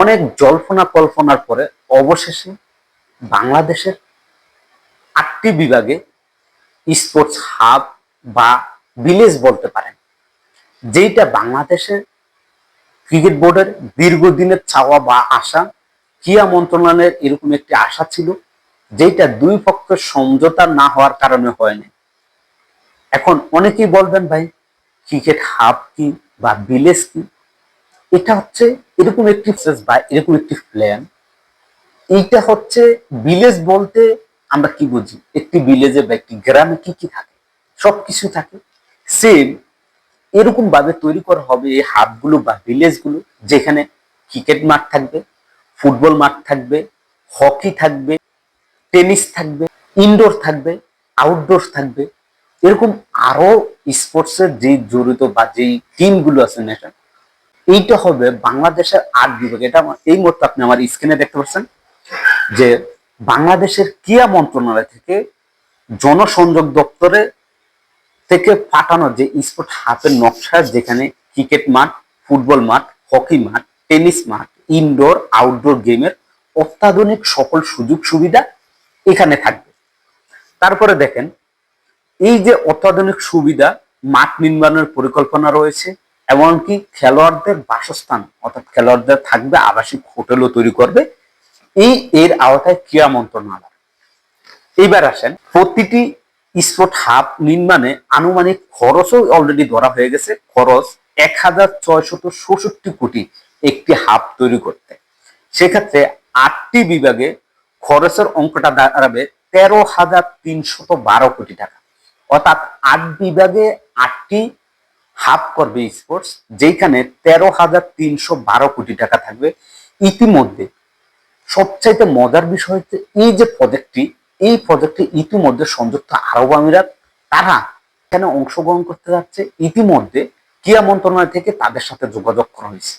অনেক জল্পনা কল্পনার পরে অবশেষে বাংলাদেশের আটটি বিভাগে স্পোর্টস হাব বা ভিলেজ বলতে পারেন যেটা বাংলাদেশের ক্রিকেট বোর্ডের দীর্ঘদিনের চাওয়া বা আশা ক্রিয়া মন্ত্রণালয়ের এরকম একটি আশা ছিল যেটা দুই পক্ষের সমঝোতা না হওয়ার কারণে হয়নি। এখন অনেকেই বলবেন ভাই ক্রিকেট হাব কি বা ভিলেজ কি? এটা হচ্ছে এরকম একটি বা এরকম একটি প্ল্যান এইটা হচ্ছে ভিলেজ বলতে আমরা কি বুঝি? একটি ভিলেজে বা একটি গ্রামে কি কি থাকে? সবকিছু থাকে। সেম এরকম ভাবে তৈরি করা হবে এই হাবগুলো বা ভিলেজগুলো যেখানে ক্রিকেট মাঠ থাকবে, ফুটবল মাঠ থাকবে হকি থাকবে টেনিস থাকবে ইনডোর থাকবে আউটডোর থাকবে। এরকম আরও স্পোর্টসের যে জড়িত বা যেই টিমগুলো আছে নেশন এইটা হবে বাংলাদেশের আট বিভাগ। এটা এই মুহূর্তে আপনি আমার স্ক্রিনে দেখতে পাচ্ছেন যে বাংলাদেশের ক্রিয়া মন্ত্রণালয় থেকে জনসংযোগ দপ্তরে থেকে পাঠানো যে স্পোর্ট হাতের নকশা, যেখানে ক্রিকেট মাঠ, ফুটবল মাঠ, হকি মাঠ, টেনিস মাঠ ইনডোর আউটডোর গেমের অত্যাধুনিক সকল সুযোগ সুবিধা এখানে থাকবে। তারপরে দেখেন, এই যে অত্যাধুনিক সুবিধা, মাঠ নির্মাণের পরিকল্পনা রয়েছে এমনকি খেলোয়াড়দের বাসস্থান, অর্থাৎ খেলোয়াড়দের থাকবে আবাসিক হোটেলও তৈরি করবে। এই, এর আওতায় ক্রীড়া মন্ত্রণালয়। এইবার আসেন, প্রতিটি স্পোর্ট হাব নির্মাণে আনুমানিক খরচও অলরেডি ধরা হয়ে গেছে। খরচ এক হাজার ছয়শত ষষট্টি কোটি একটি হাব তৈরি করতে। সেক্ষেত্রে আটটি বিভাগে খরচের অঙ্কটা দাঁড়াবে তেরো হাজার তিনশত বারো কোটি টাকা। অর্থাৎ আট বিভাগে আটটি হাব করবে স্পোর্টস যেখানে তেরো হাজার তিনশো বারো কোটি টাকা থাকবে। ইতিমধ্যে সবচাইতে মজার বিষয় হচ্ছে, এই যে প্রজেক্টটি এই প্রজেক্টটি ইতিমধ্যে সংযুক্ত আরব আমিরাত, তারা এখানে অংশগ্রহণ করতে যাচ্ছে। ইতিমধ্যে ক্রিয়া মন্ত্রণালয় থেকে তাদের সাথে যোগাযোগ করা হয়েছে।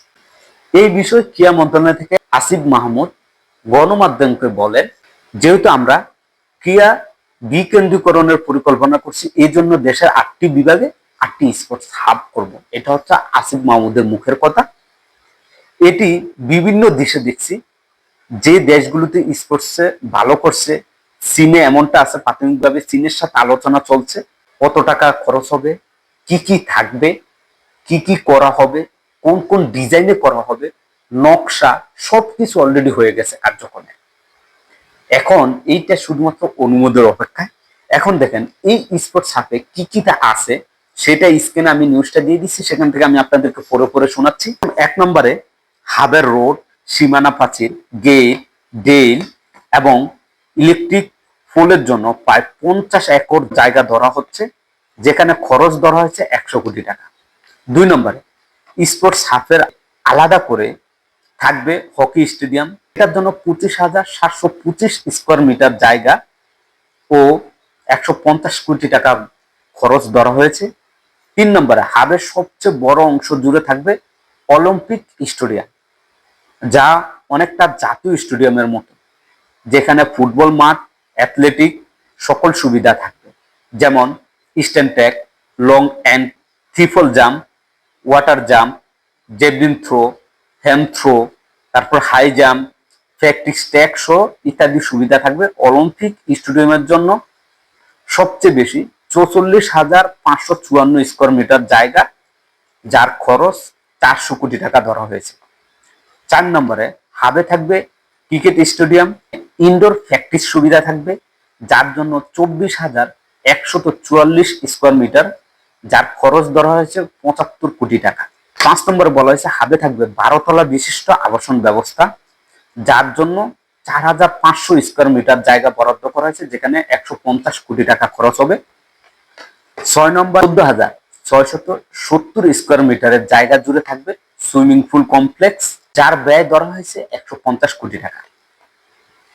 এই বিষয়ে ক্রিয়া মন্ত্রণালয় থেকে আসিফ মাহমুদ গণমাধ্যমকে বলেন, যেহেতু আমরা ক্রিয়া বিকেন্দ্রীকরণের পরিকল্পনা করছি এই জন্য দেশের আটটি বিভাগে আটটি স্পোর্টস হাব করব। এটা হচ্ছে আসিফ মাহমুদের মুখের কথা। এটি বিভিন্ন দেশে দেখছি, যে দেশগুলোতে স্পোর্টসে ভালো করছে, চীনে এমনটা আছে, প্রাথমিকভাবে চীনের সাথে আলোচনা চলছে, কত টাকা খরচ হবে, কি কি থাকবে, কি কি করা হবে, কোন কোন ডিজাইনে করা হবে, নকশা সবকিছু অলরেডি হয়ে গেছে কার্যক্রমে। এখন এইটা শুধুমাত্র অনুমোদের অপেক্ষায়। এখন দেখেন, এই স্পোর্টস হাতে কি কিটা আছে সেটা স্ক্রিনে আমি নিউজটা দিয়ে দিচ্ছি, সেখান থেকে আমি আপনাদেরকে পড়ে পড়ে শোনাচ্ছি। এক নম্বরে, হাবের রোড, সীমানা প্রাচীর, গেট ডেল এবং ইলেকট্রিক পোলের জন্য প্রায় পঞ্চাশ একর জায়গা ধরা হচ্ছে, যেখানে খরচ ধরা হয়েছে একশো কোটি টাকা। দুই নম্বরে স্পোর্টস হাফের আলাদা করে থাকবে হকি স্টেডিয়াম এটার জন্য পঁচিশ হাজার সাতশো পঁচিশ স্কোয়ার মিটার জায়গা ও একশো পঞ্চাশ কোটি টাকা খরচ ধরা হয়েছে। তিন নম্বরে, হাবের সবচেয়ে বড় অংশ জুড়ে থাকবে অলিম্পিক স্টেডিয়াম, যা অনেকটা জাতীয় স্টেডিয়ামের মতো, যেখানে ফুটবল মাঠ, অ্যাথলেটিক সকল সুবিধা থাকবে, যেমন stand tag long and triple jump, water jump javelin throw, ham throw, তারপর high jump, practice tag show ইত্যাদি সুবিধা থাকবে অলিম্পিক স্টেডিয়ামের জন্য সবচেয়ে বেশি। চৌচল্লিশ হাজার পাঁচশো চুয়ান্ন স্কোয়ার মিটার জায়গা, যার খরচ চারশো কোটি টাকা ধরা হয়েছে। চার নম্বরে হাবে থাকবে ক্রিকেট স্টেডিয়াম ইনডোর প্র্যাকটিস সুবিধা থাকবে, যার জন্য চব্বিশ হাজার একশত চুয়াল্লিশ স্কোয়ার মিটার যার খরচ ধরা হয়েছে পঁচাত্তর কোটি টাকা। পাঁচ নম্বরে বলা হয়েছে হাবে থাকবে বারোতলা বিশিষ্ট আবাসন ব্যবস্থা, যার জন্য চার হাজার পাঁচশো স্কোয়ার মিটার জায়গা বরাদ্দ করা হয়েছে, যেখানে একশো পঞ্চাশ কোটি টাকা খরচ হবে। ছয় নম্বর চোদ্দ হাজার ছয়শত সত্তর স্কোয়ার মিটারের জায়গা জুড়ে থাকবে সুইমিং পুল কমপ্লেক্স যার ব্যয় ধরা হয়েছে একশো পঞ্চাশ কোটি টাকা।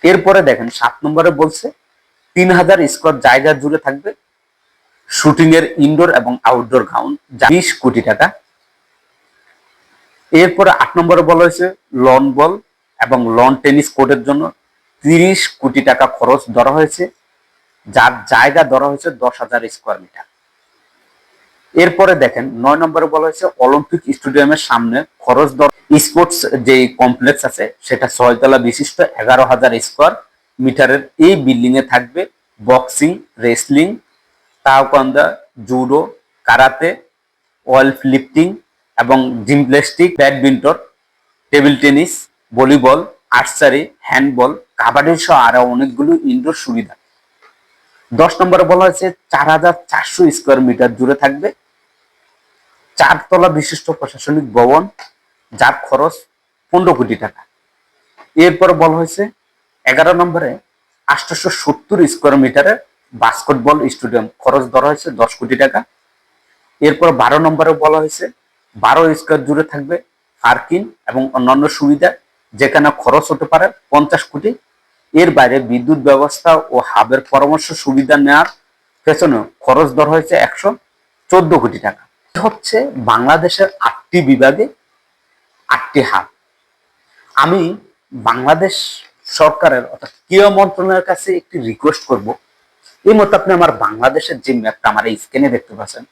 এরপরে দেখেন, সাত নম্বরে বলছে, তিন হাজার স্কোয়ার জায়গা জুড়ে থাকবে শুটিং এর ইনডোর এবং আউটডোর গ্রাউন্ড বিশ কোটি টাকা। এরপরে আট নম্বরে বলা হয়েছে লন বল এবং লন টেনিস কোর্টের জন্য তিরিশ কোটি টাকা খরচ ধরা হয়েছে, যার জায়গা ধরা হয়েছে দশ হাজার স্কোয়ার মিটার এরপরে দেখেন, নয় নম্বরে বলা হয়েছে অলিম্পিক স্টেডিয়ামের সামনে খরচ দর স্পোর্টস যে কমপ্লেক্স আছে, সেটা ছয়তলা বিশিষ্ট এগারো হাজার স্কোয়ার মিটারের এই বিল্ডিং এ থাকবে। Boxing, wrestling, taekwondo, judo, karate ওয়েলফ lifting এবং gymnastic badminton, table tennis, volleyball, archery, handball, kabaddi সহ আরও অনেকগুলো ইনডোর সুবিধা। দশ নম্বরে বলা হয়েছে চার হাজার চারশো স্কোয়ার মিটার জুড়ে থাকবে। চারতলা বিশিষ্ট প্রশাসনিক ভবন, যার খরচ পনেরো কোটি টাকা। এরপর বলা হয়েছে, এগারো নম্বরে আটশোশো সত্তর স্কোয়ার মিটারের বাস্কেটবল স্টেডিয়াম খরচ ধরা হয়েছে দশ কোটি টাকা। এরপর বারো নম্বরে বলা হয়েছে, বারো স্কোয়ার জুড়ে থাকবে পার্কিং এবং অন্যান্য সুবিধা, যেখানে খরচ হতে পারে পঞ্চাশ কোটি। এর বাইরে বিদ্যুৎ ব্যবস্থা ও হাবের পরামর্শ সুবিধা নেওয়ার পেছনে খরচ ধরা হয়েছে একশো চোদ্দ কোটি টাকা। হচ্ছে বাংলাদেশের আটটি বিভাগে আটটি হাব আমি বাংলাদেশ সরকারের অর্থাৎ ক্রীড়া মন্ত্রণালয়ের কাছে একটি রিকোয়েস্ট করব। এই মতো আপনি আমার বাংলাদেশের যে ম্যাপটা আমার এই স্ক্রিনে দেখতে পাচ্ছেন,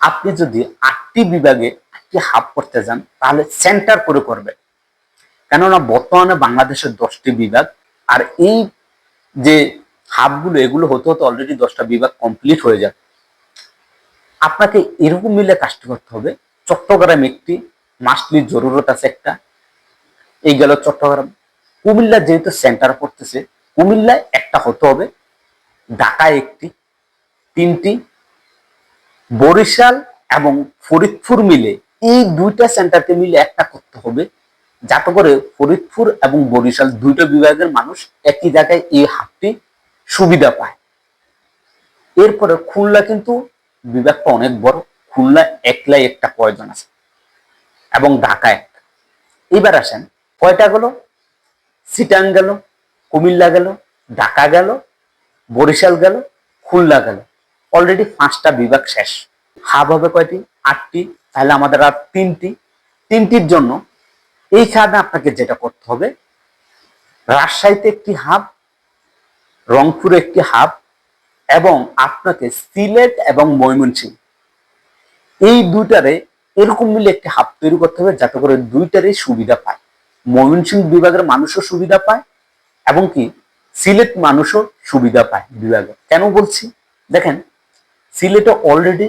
আপনি যদি আটটি বিভাগে আটটি হাব করতে যান, তাহলে সেন্টার করে করবেন। কেননা বর্তমানে বাংলাদেশের দশটি বিভাগ, আর এই যে হাবগুলো এগুলো হতে হতে অলরেডি দশটা বিভাগ কমপ্লিট হয়ে যাবে আপনাকে এরকম মিলে কাজটি করতে হবে। চট্টগ্রাম একটি মাস্টলির জরুরত আছে একটা। এই গেল চট্টগ্রাম। কুমিল্লা যেহেতু সেন্টার পড়তেছে, কুমিল্লায় একটা হতে হবে। ঢাকায় একটি, তিনটি, বরিশাল এবং ফরিদপুর মিলে এই দুইটা সেন্টারকে মিলে একটা করতে হবে। যাতে করে ফরিদপুর এবং বরিশাল দুইটা বিভাগের মানুষ একই জায়গায় এই হাবটি সুবিধা পায়। এরপরে খুলনা কিন্তু বিভাগটা অনেক বড় খুলনা একলাই একটা প্রয়োজন আছে? এবং ঢাকা একটা। এবার আসেন, কয়টা গেল? সিটাং গেল, কুমিল্লা গেল, ঢাকা গেল, বরিশাল গেল, খুলনা গেল। অলরেডি পাঁচটা বিভাগ শেষ। হাব হবে কয়টি? আটটি। তাহলে আমাদের আর তিনটি। তিনটির জন্য এই এইখানে আপনাকে যেটা করতে হবে, রাজশাহীতে একটি হাব, রংপুরে একটি হাব এবং আপনাকে সিলেট এবং ময়মনসিংহ এই দুইটারে এরকম মিলে একটি হাব তৈরি করতে হবে যাতে করে দুইটারই সুবিধা পায়। ময়মনসিংহ বিভাগের মানুষও সুবিধা পায় এবং কি সিলেট মানুষও সুবিধা পায় বিভাগে। কেন বলছি? দেখেন, সিলেটে অলরেডি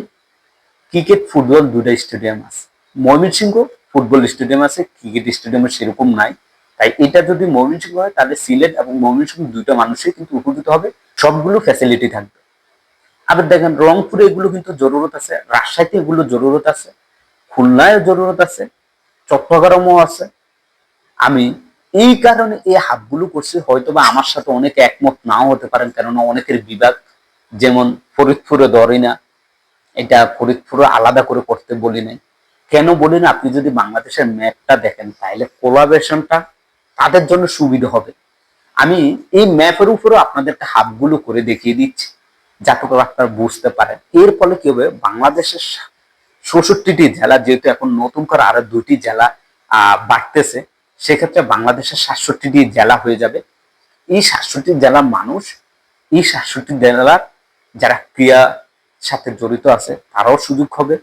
ক্রিকেট ফুটবল দুইটা স্টেডিয়াম আছে। ময়মনসিংহ ফুটবল স্টেডিয়াম আছে ক্রিকেট স্টেডিয়াম সেরকম নাই। তাই এটা যদি ময়মনসিংহ হয়, তাহলে সিলেট এবং ময়মনসিংহ দুইটা মানুষই কিন্তু উপকৃত হবে, সবগুলো ফ্যাসিলিটি থাকবে। আবার দেখেন, রংপুরে এগুলো কিন্তু জরুরত আছে, রাজশাহীতে এগুলো জরুরত আছে খুলনায় জরুরত আছে, চট্টগ্রামও আছে। আমি এই কারণে এই হাবগুলো করছি হয়তো বা আমার সাথে অনেকে একমত নাও হতে পারেন, কেননা অনেকের বিভাগ যেমন ফরিদপুরে ধরি না, এটা ফরিদপুরে আলাদা করে করতে বলি নাই। কেন বলি না? আপনি যদি বাংলাদেশের ম্যাপটা দেখেন, তাহলে কোলাবেশনটা তাদের জন্য সুবিধা হবে। আমি এই ম্যাপের উপরও আপনাদেরকে হাবগুলো করে দেখিয়ে দিচ্ছি, যাতে করে আপনারা বুঝতে পারেন। এর ফলে কি হবে? বাংলাদেশের ষষট্টিটি জেলা, যেহেতু এখন নতুন করে আরও দুটি জেলা বাড়তেছে, সেক্ষেত্রে বাংলাদেশের সাতষট্টিটি জেলা হয়ে যাবে। এই সাতষট্টি জেলার মানুষ, এই সাতষট্টি জেলার যারা ক্রিয়া সাথে জড়িত আছে, তারাও সুযোগ হবে।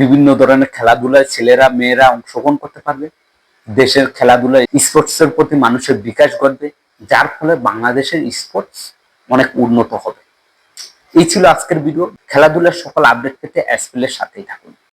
বিভিন্ন ধরনের খেলাধুলায় ছেলেরা, মেয়েরা অংশগ্রহণ করতে পারবে। দেশের খেলাধুলায় স্পোর্টসের প্রতি মানুষের বিকাশ ঘটবে, যার ফলে বাংলাদেশের স্পোর্টস অনেক উন্নত হবে। এই ছিল আজকের ভিডিও। খেলাধুলার সকল আপডেট পেতে অ্যাসপিলের সাথেই থাকুন।